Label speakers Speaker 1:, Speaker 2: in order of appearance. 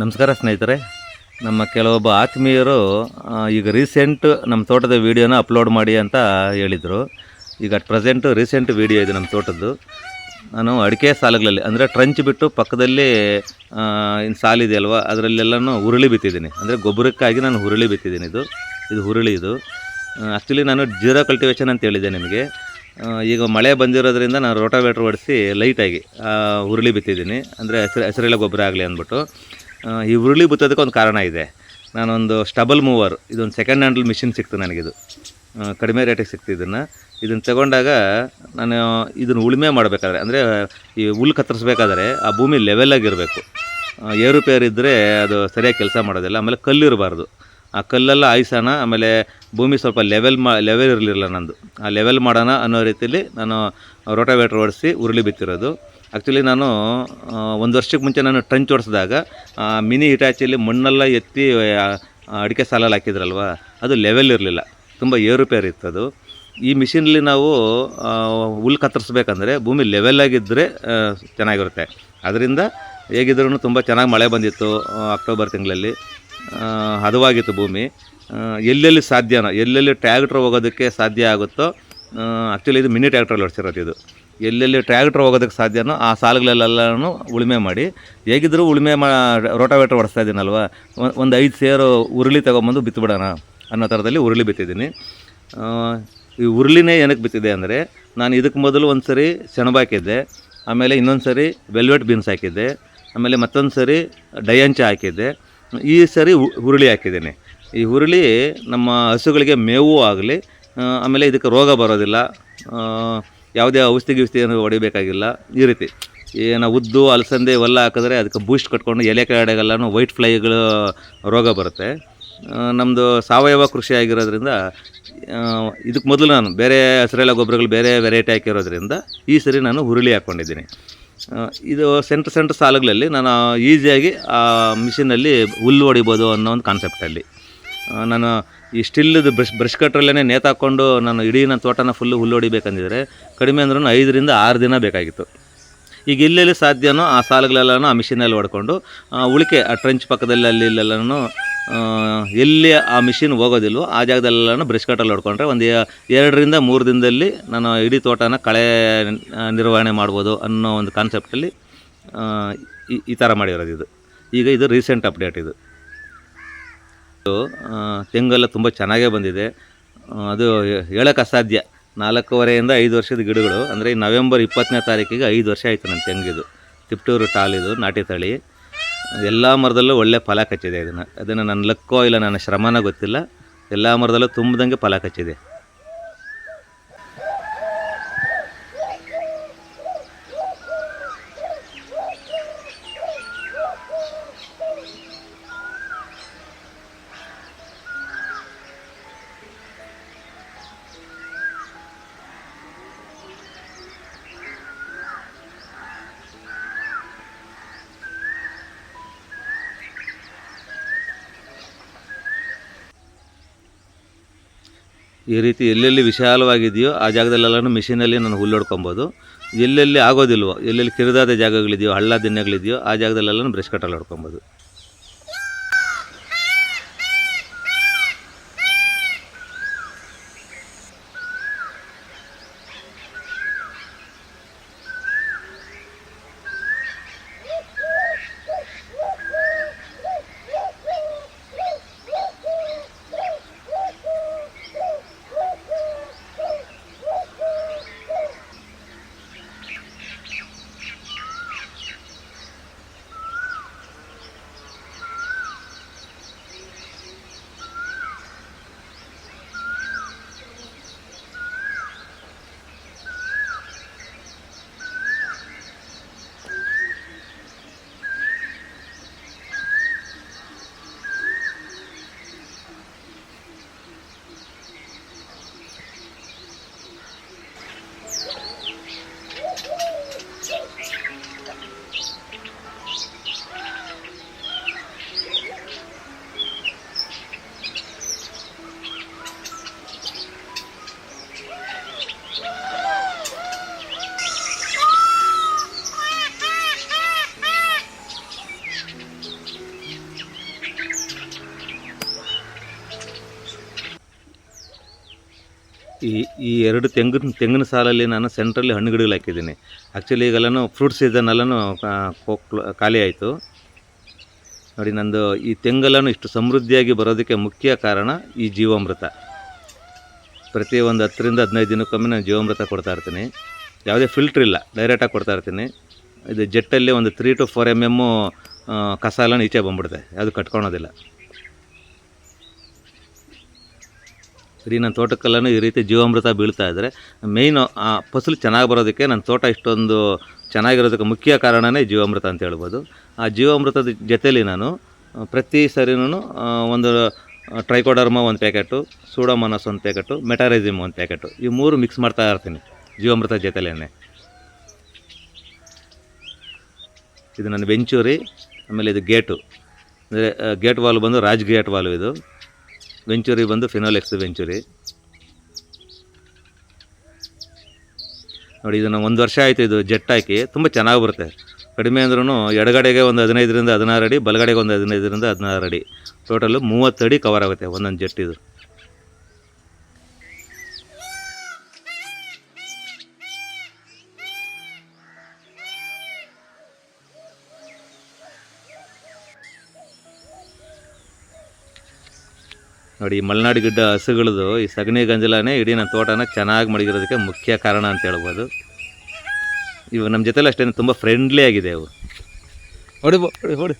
Speaker 1: ನಮಸ್ಕಾರ ಸ್ನೇಹಿತರೆ. ನಮ್ಮ ಕೆಲವೊಬ್ಬ ಆತ್ಮೀಯರು ಈಗ ರೀಸೆಂಟ್ ನಮ್ಮ ತೋಟದ ವೀಡಿಯೋನ ಅಪ್ಲೋಡ್ ಮಾಡಿ ಅಂತ ಹೇಳಿದರು. ಈಗ ಅಟ್ ಪ್ರೆಸೆಂಟು ರೀಸೆಂಟ್ ವೀಡಿಯೋ ಇದೆ ನಮ್ಮ ತೋಟದ್ದು. ನಾನು ಅಡಿಕೆ ಸಾಲುಗಳಲ್ಲಿ, ಅಂದರೆ ಟ್ರಂಚ್ ಬಿಟ್ಟು ಪಕ್ಕದಲ್ಲಿ ಇನ್ನು ಸಾಲಿದೆಯಲ್ವ ಅದರಲ್ಲೆಲ್ಲನೂ ಹುರುಳಿ ಬಿತ್ತಿದ್ದೀನಿ. ಅಂದರೆ ಗೊಬ್ಬರಕ್ಕಾಗಿ ನಾನು ಹುರುಳಿ ಬಿತ್ತಿದ್ದೀನಿ ಇದು. ಇದು ಹುರುಳಿ ಇದು. ಆ್ಯಕ್ಚುಲಿ ನಾನು ಜೀರೋ ಕಲ್ಟಿವೇಷನ್ ಅಂತ ಹೇಳಿದೆ ನಿಮಗೆ. ಈಗ ಮಳೆ ಬಂದಿರೋದ್ರಿಂದ ನಾನು ರೋಟಾವೇಟ್ರ್ ಹೊಡಿಸಿ ಲೈಟಾಗಿ ಹುರುಳಿ ಬಿತ್ತಿದ್ದೀನಿ. ಅಂದರೆ ಹೆಸರು, ಹೆಸರೆಲ್ಲ ಗೊಬ್ಬರ ಆಗಲಿ ಅಂದ್ಬಿಟ್ಟು. ಈ ಉರುಳಿ ಬಿತ್ತೋದಕ್ಕೆ ಒಂದು ಕಾರಣ ಇದೆ. ನಾನೊಂದು ಸ್ಟಬಲ್ ಮೂವರ್, ಇದೊಂದು ಸೆಕೆಂಡ್ ಹ್ಯಾಂಡಲ್ ಮಿಷಿನ್ ಸಿಕ್ತು ನನಗಿದು. ಕಡಿಮೆ ರೇಟಿಗೆ ಸಿಕ್ತು ಇದನ್ನು. ಇದನ್ನು ತಗೊಂಡಾಗ ನಾನು ಇದನ್ನು ಉಳುಮೆ ಮಾಡಬೇಕಾದ್ರೆ, ಅಂದರೆ ಈ ಹುಲ್ಲು ಕತ್ತರಿಸ್ಬೇಕಾದ್ರೆ ಆ ಭೂಮಿ ಲೆವೆಲಾಗಿರಬೇಕು ಏರುಪೇರು ಇದ್ದರೆ ಅದು ಸರಿಯಾಗಿ ಕೆಲಸ ಮಾಡೋದಿಲ್ಲ, ಆಮೇಲೆ ಕಲ್ಲು ಇರಬಾರ್ದು. ಆ ಕಲ್ಲೆಲ್ಲ ಆಯ್ಸೋಣ ಆಮೇಲೆ ಭೂಮಿ ಸ್ವಲ್ಪ ಲೆವೆಲ್ ಮಾ ಲೆವೆಲ್ ಇರಲಿಲ್ಲ ನಂದು. ಆ ಲೆವೆಲ್ ಮಾಡೋಣ ಅನ್ನೋ ರೀತಿಯಲ್ಲಿ ನಾನು ರೋಟಾವೇಟ್ರ್ ಓಡಿಸಿ ಉರುಳಿ ಬಿತ್ತಿರೋದು. ಆ್ಯಕ್ಚುಲಿ ನಾನು ಒಂದು ವರ್ಷಕ್ಕೆ ಮುಂಚೆ ನಾನು ಟ್ರಂಚ್ ಓಡಿಸಿದಾಗ ಮಿನಿ ಹಿಟಾಚಿಯಲ್ಲಿ ಮಣ್ಣೆಲ್ಲ ಎತ್ತಿ ಅಡಿಕೆ ಸಾಲಲ್ಲಿ ಹಾಕಿದ್ರಲ್ವ, ಅದು ಲೆವೆಲ್ ಇರಲಿಲ್ಲ. ತುಂಬ ಏರುಪೇರು ಅದು. ಈ ಮಿಷಿನಲ್ಲಿ ನಾವು ಹುಲ್ ಕತ್ತರಿಸ್ಬೇಕಂದ್ರೆ ಭೂಮಿ ಲೆವೆಲಾಗಿದ್ದರೆ ಚೆನ್ನಾಗಿರುತ್ತೆ. ಅದರಿಂದ ಹೇಗಿದ್ರೂ ತುಂಬ ಚೆನ್ನಾಗಿ ಮಳೆ ಬಂದಿತ್ತು ಅಕ್ಟೋಬರ್ ತಿಂಗಳಲ್ಲಿ. ಹದವಾಗಿತ್ತು ಭೂಮಿ. ಎಲ್ಲೆಲ್ಲಿ ಸಾಧ್ಯನೋ, ಎಲ್ಲೆಲ್ಲಿ ಟ್ರ್ಯಾಕ್ಟ್ರ್ ಹೋಗೋದಕ್ಕೆ ಸಾಧ್ಯ ಆಗುತ್ತೋ ಆ್ಯಕ್ಚುಲಿ ಇದು ಮಿನಿ ಟ್ರ್ಯಾಕ್ಟ್ರಲ್ಲಿ ಹೊಡ್ಸಿರೋದು ಇದು. ಎಲ್ಲೆಲ್ಲಿ ಟ್ರ್ಯಾಕ್ಟ್ರ್ ಹೋಗೋದಕ್ಕೆ ಸಾಧ್ಯನೋ, ಆ ಸಾಲುಗಳಲ್ಲೆಲ್ಲನೂ ಉಳುಮೆ ಮಾಡಿ. ಹೇಗಿದ್ದರೂ ಉಳುಮೆ ಮಾ, ರೋಟಾವೇಟ್ರ್ ಹೊಡಿಸ್ತಾ ಇದ್ದೀನಲ್ವ ಒಂದು ಐದು ಸೇರು ಉರುಳಿ ತೊಗೊಂಬಂದು ಬಿತ್ತುಬಿಡೋಣ ಅನ್ನೋ ಥರದಲ್ಲಿ ಉರುಳಿ ಬಿತ್ತಿದ್ದೀನಿ. ಈ ಉರುಳಿನೇ ಏನಕ್ಕೆ ಬಿತ್ತಿದೆ ಅಂದರೆ, ನಾನು ಇದಕ್ಕೆ ಮೊದಲು ಒಂದು ಸರಿ ಸೆಣಬು ಹಾಕಿದ್ದೆ, ಆಮೇಲೆ ಇನ್ನೊಂದು ಸರಿ ವೆಲ್ವೆಟ್ ಬೀನ್ಸ್ ಹಾಕಿದ್ದೆ, ಆಮೇಲೆ ಮತ್ತೊಂದು ಸರಿ ಡಯಂಚ ಹಾಕಿದ್ದೆ ಈ ಸರಿ ಹುರುಳಿ ಹಾಕಿದ್ದೀನಿ. ಈ ಹುರುಳಿ ನಮ್ಮ ಹಸುಗಳಿಗೆ ಮೇವು ಆಗಲಿ ಆಮೇಲೆ ಇದಕ್ಕೆ ರೋಗ ಬರೋದಿಲ್ಲ ಯಾವುದೇ ಔಷಧಿ ಗಿಷ್ಧಿ ಏನು ಹೊಡಿಬೇಕಾಗಿಲ್ಲ, ಈ ರೀತಿ. ಏನು ಉದ್ದು ಅಲಸಂದೆ ಇವೆಲ್ಲ ಹಾಕಿದ್ರೆ ಅದಕ್ಕೆ ಬೂಸ್ಟ್ ಕಟ್ಕೊಂಡು ಎಲೆ ಕಡೆಗೆಲ್ಲನೂ ವೈಟ್ ಫ್ಲೈಗಳು ರೋಗ ಬರುತ್ತೆ. ನಮ್ಮದು ಸಾವಯವ ಕೃಷಿ ಆಗಿರೋದ್ರಿಂದ ಇದಕ್ಕೆ ಮೊದಲು ನಾನು ಬೇರೆ ಹಸಿರೆಲ್ಲ ಗೊಬ್ಬರಗಳು ಬೇರೆ ವೆರೈಟಿ ಹಾಕಿರೋದ್ರಿಂದ ಈ ಸರಿ ನಾನು ಹುರುಳಿ ಹಾಕ್ಕೊಂಡಿದ್ದೀನಿ ಇದು ಸೆಂಟ್ರ್ ಸೆಂಟ್ರ್ ಸಾಲುಗಳಲ್ಲಿ ನಾನು ಈಸಿಯಾಗಿ ಆ ಮಿಷಿನಲ್ಲಿ ಹುಲ್ಲು ಹೊಡಿಬೋದು ಅನ್ನೋ ಒಂದು ಕಾನ್ಸೆಪ್ಟಲ್ಲಿ ನಾನು ಈ ಸ್ಟಿಲ್ದು ಬ್ರಷ್ ಬ್ರಷ್ ಕಟ್ರಲ್ಲೇ ನೇತಾಕೊಂಡು ನಾನು ಇಡೀ ನನ್ನ ತೋಟನ ಫುಲ್ಲು ಹುಲ್ಲು ಹೊಡಿಬೇಕಂದಿದ್ರೆ ಕಡಿಮೆ ಅಂದ್ರೂ ಐದರಿಂದ ಆರು ದಿನ ಬೇಕಾಗಿತ್ತು. ಈಗ ಎಲ್ಲೆಲ್ಲಿ ಸಾಧ್ಯನೋ ಆ ಸಾಲುಗಳೆಲ್ಲನೂ ಆ ಮಿಷಿನಲ್ಲಿ ಹೊಡ್ಕೊಂಡು ಉಳಿಕೆ, ಆ ಟ್ರೆಂಚ್ ಪಕ್ಕದಲ್ಲಿ, ಅಲ್ಲಿ ಎಲ್ಲಿ ಆ ಮಿಷಿನ್ ಹೋಗೋದಿಲ್ವೋ ಆ ಜಾಗದಲ್ಲೆಲ್ಲನೂ ಬ್ರಷ್ ಕಟ್ಟಲ್ಲಿ ಹೊಡ್ಕೊಂಡ್ರೆ ಒಂದು ಎರಡರಿಂದ ಮೂರು ದಿನದಲ್ಲಿ ನಾನು ಇಡೀ ತೋಟನ ಕಳೆ ನಿರ್ವಹಣೆ ಮಾಡ್ಬೋದು ಅನ್ನೋ ಒಂದು ಕಾನ್ಸೆಪ್ಟಲ್ಲಿ ಈ- ಈ ಥರ ಮಾಡಿರೋದು ಇದು. ಈಗ ಇದು ರೀಸೆಂಟ್ ಅಪ್ಡೇಟ್ ಇದು. ತೆಂಗೆಲ್ಲ ತುಂಬ ಚೆನ್ನಾಗೇ ಬಂದಿದೆ. ಅದು ಹೇಳೋಕ್ಕೆ ಅಸಾಧ್ಯ. ನಾಲ್ಕೂವರೆಯಿಂದ ಐದು ವರ್ಷದ ಗಿಡಗಳು, ಅಂದರೆ ಈ ನವೆಂಬರ್ ಇಪ್ಪತ್ತನೇ ತಾರೀಕಿಗೆ ಐದು ವರ್ಷ ಆಯಿತು ನನ್ನ ತೆಂಗಿದು. ತಿಪ್ಟೂರು ತಾಲಿದು ನಾಟಿ ತಳಿ. ಎಲ್ಲ ಮರದಲ್ಲೂ ಒಳ್ಳೆ ಫಲ ಕಚ್ಚಿದೆ ಇದನ್ನು. ಅದನ್ನು ನನ್ನ ಲಕ್ಕೋ ಇಲ್ಲ, ನನ್ನ ಶ್ರಮನ ಗೊತ್ತಿಲ್ಲ. ಎಲ್ಲ ಮರದಲ್ಲೂ ತುಂಬದಂಗೆ ಫಲ ಕಚ್ಚಿದೆ. ಈ ರೀತಿ ಎಲ್ಲೆಲ್ಲಿ ವಿಶಾಲವಾಗಿದೆಯೋ ಆ ಜಾಗದಲ್ಲೆಲ್ಲನೂ ಮಿಷಿನಲ್ಲಿ ನಾನು ಹುಲ್ಲು ಹೊಡ್ಕೊಬೋದು. ಎಲ್ಲೆಲ್ಲಿ ಆಗೋದಿಲ್ವೋ, ಎಲ್ಲೆಲ್ಲಿ ಕಿರಿದಾದ ಜಾಗಗಳಿದೆಯೋ, ಹಳ್ಳ ದಿಣ್ಣೆಗಳಿದೆಯೋ, ಆ ಜಾಗದಲ್ಲೆಲ್ಲನೂ ಬ್ರಷ್ ಕಟ್ಟಲ್ಲಿ ಹೊಡ್ಕೊಬೋದು. ಈ ಈ ಎರಡು ತೆಂಗಿನ ತೆಂಗಿನ ಸಾಲಲ್ಲಿ ನಾನು ಸೆಂಟ್ರಲ್ಲಿ ಹಣ್ಣು ಗಿಡಗಳು ಹಾಕಿದ್ದೀನಿ ಆ್ಯಕ್ಚುಲಿ ಈಗೆಲ್ಲನೂ ಫ್ರೂಟ್ ಸೀಸನ್ ಎಲ್ಲನೂ ಖಾಲಿ ಆಯಿತು. ನೋಡಿ, ನಂದು ಈ ತೆಂಗೆಲ್ಲನೂ ಇಷ್ಟು ಸಮೃದ್ಧಿಯಾಗಿ ಬರೋದಕ್ಕೆ ಮುಖ್ಯ ಕಾರಣ ಈ ಜೀವಾಮೃತ. ಪ್ರತಿ ಒಂದು ಹತ್ತರಿಂದ ಹದಿನೈದು ದಿನಕ್ಕೊಮ್ಮೆ ನಾನು ಜೀವಾಮೃತ ಕೊಡ್ತಾ ಇರ್ತೀನಿ. ಯಾವುದೇ ಫಿಲ್ಟ್ರ್ ಇಲ್ಲ ಡೈರೆಕ್ಟಾಗಿ ಕೊಡ್ತಾ ಇರ್ತೀನಿ. ಇದು ಜೆಟ್ಟಲ್ಲಿ ಒಂದು three to four M M ಕಸ ಈಚೆ ಬಂದ್ಬಿಡುತ್ತೆ. ಅದು ಕಟ್ಕೊಳೋದಿಲ್ಲ. ಇಡೀ ನನ್ನ ತೋಟಕ್ಕೆಲ್ಲನೂ ಈ ರೀತಿ ಜೀವಾಮೃತ ಬೀಳ್ತಾ ಇದ್ದರೆ ಮೇಯ್ನು ಆ, ಫಸಲು ಚೆನ್ನಾಗಿ ಬರೋದಕ್ಕೆ ನನ್ನ ತೋಟ ಇಷ್ಟೊಂದು ಚೆನ್ನಾಗಿರೋದಕ್ಕೆ ಮುಖ್ಯ ಕಾರಣವೇ ಜೀವಾಮೃತ ಅಂತ ಹೇಳ್ಬೋದು. ಆ ಜೀವಾಮೃತದ ಜೊತೇಲಿ ನಾನು ಪ್ರತಿ ಸರಿನೂ ಒಂದು ಟ್ರೈಕೋಡರ್ಮ ಒಂದು ಪ್ಯಾಕೆಟು ಸೂಡೋಮೋನಸ್ ಒಂದು ಪ್ಯಾಕೆಟು ಮೆಟಾರೈಸಿಮ್ ಒಂದು ಪ್ಯಾಕೆಟು ಈ ಮೂರು ಮಿಕ್ಸ್ ಮಾಡ್ತಾ ಇರ್ತೀನಿ ಜೀವಾಮೃತ ಜೊತೆಲೇ ಇದು ನನ್ನ ವೆಂಚೂರಿ ಆಮೇಲೆ ಇದು ಗೇಟು. ಅಂದರೆ ಗೇಟ್ ವಾಲ್ ಬಂದು ರಾಜ್ ಗೇಟ್ ವಾಲ್ ಇದು. ವೆಂಚುರಿ ಬಂದು ಫಿನೋಲೆಕ್ಸ್ ವೆಂಚುರಿ ನೋಡಿ ಇದನ್ನು ಒಂದು ವರ್ಷ ಆಯಿತು ಇದು ಜೆಟ್ ಹಾಕಿ. ತುಂಬ ಚೆನ್ನಾಗಿ ಬರುತ್ತೆ. ಕಡಿಮೆ ಅಂದ್ರೂ ಎಡಗಡೆಗೆ ಒಂದು ಹದಿನೈದರಿಂದ ಹದಿನಾರು ಅಡಿ, ಬಲಗಡೆಗೆ ಒಂದು ಹದಿನೈದರಿಂದ ಹದಿನಾರು ಅಡಿ. ಟೋಟಲು ಮೂವತ್ತು ಅಡಿ ಕವರ್ ಆಗುತ್ತೆ ಒಂದೊಂದು ಜೆಟ್ ಇದು. ನೋಡಿ, ಈ ಮಲೆನಾಡು ಗಿಡ್ಡ ಹಸುಗಳದು ಈ ಸಗಣಿ ಗಂಜಲನೇ ಇಡೀ ನನ್ನ ತೋಟನ ಚೆನ್ನಾಗಿ ಮಡಗಿರೋದಕ್ಕೆ ಮುಖ್ಯ ಕಾರಣ ಅಂತ ಹೇಳ್ಬೋದು. ಇವು ನಮ್ಮ ಜೊತೆಲಿ ಅಷ್ಟೇ ತುಂಬ ಫ್ರೆಂಡ್ಲಿ ಆಗಿದೆ ಅವು ಹೊಡಿ ಹೊಡಿ.